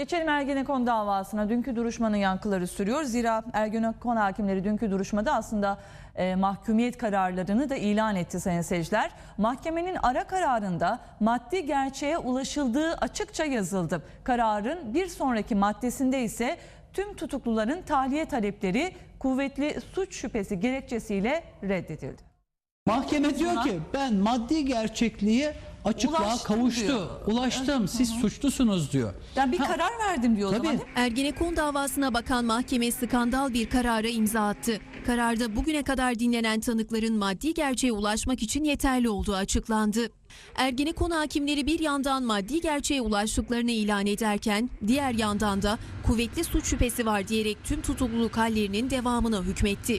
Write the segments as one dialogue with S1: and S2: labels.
S1: Geçelim Ergenekon davasına. Dünkü duruşmanın yankıları sürüyor. Zira Ergenekon hakimleri dünkü duruşmada aslında e, mahkumiyet kararlarını da ilan etti sayın seyirciler. Mahkemenin ara kararında maddi gerçeğe ulaşıldığı açıkça yazıldı. Kararın bir sonraki maddesinde ise tüm tutukluların tahliye talepleri kuvvetli suç şüphesi gerekçesiyle reddedildi.
S2: Mahkeme diyor ki ben maddi gerçekliğe açıklığa
S1: Ulaştım
S2: kavuştu.
S1: diyor.
S2: Ulaştım. Siz suçlusunuz diyor.
S1: Yani bir
S2: Ha,
S1: karar verdim diyor o
S2: Tabii.
S1: zaman. değil mi?
S3: Ergenekon davasına bakan mahkeme skandal bir karara imza attı. Kararda bugüne kadar dinlenen tanıkların maddi gerçeğe ulaşmak için yeterli olduğu açıklandı. Ergenekon hakimleri bir yandan maddi gerçeğe ulaştıklarını ilan ederken diğer yandan da kuvvetli suç şüphesi var diyerek tüm tutukluluk hallerinin devamına hükmetti.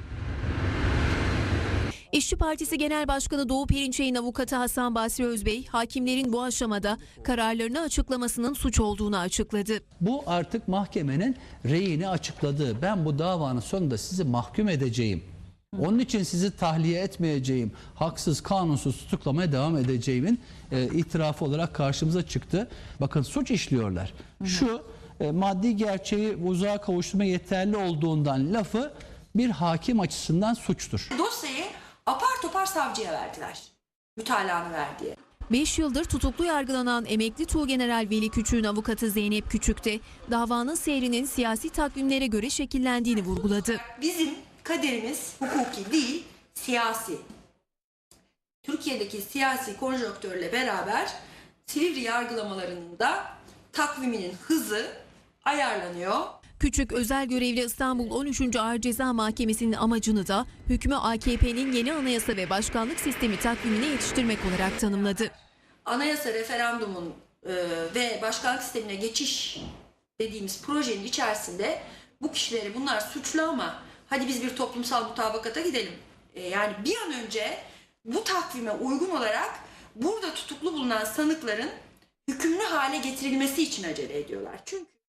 S3: İşçi Partisi Genel Başkanı Doğu Perinçek'in avukatı Hasan Basri Özbey, hakimlerin bu aşamada kararlarını açıklamasının suç olduğunu açıkladı.
S2: Bu artık mahkemenin reyini açıkladığı. Ben bu davanın sonunda sizi mahkum edeceğim. Onun için sizi tahliye etmeyeceğim. Haksız, kanunsuz tutuklamaya devam edeceğimin e, itirafı olarak karşımıza çıktı. Bakın suç işliyorlar. Şu e, maddi gerçeği uzağa kavuşturma yeterli olduğundan lafı bir hakim açısından suçtur.
S4: Dosyayı apar topar savcıya verdiler. Mütalanı ver diye.
S3: 5 yıldır tutuklu yargılanan emekli Tuğgeneral Veli Küçük'ün avukatı Zeynep Küçük de davanın seyrinin siyasi takvimlere göre şekillendiğini vurguladı.
S4: Bizim kaderimiz hukuki değil, siyasi. Türkiye'deki siyasi konjonktörle beraber Silivri yargılamalarının da takviminin hızı ayarlanıyor.
S3: Küçük özel görevli İstanbul 13. Ağır Ceza Mahkemesi'nin amacını da hükmü AKP'nin yeni anayasa ve başkanlık sistemi takvimine yetiştirmek olarak tanımladı.
S4: Anayasa referandumun e, ve başkanlık sistemine geçiş dediğimiz projenin içerisinde bu kişileri bunlar suçlu ama hadi biz bir toplumsal mutabakata gidelim. E, yani bir an önce bu takvime uygun olarak burada tutuklu bulunan sanıkların hükümlü hale getirilmesi için acele ediyorlar. Çünkü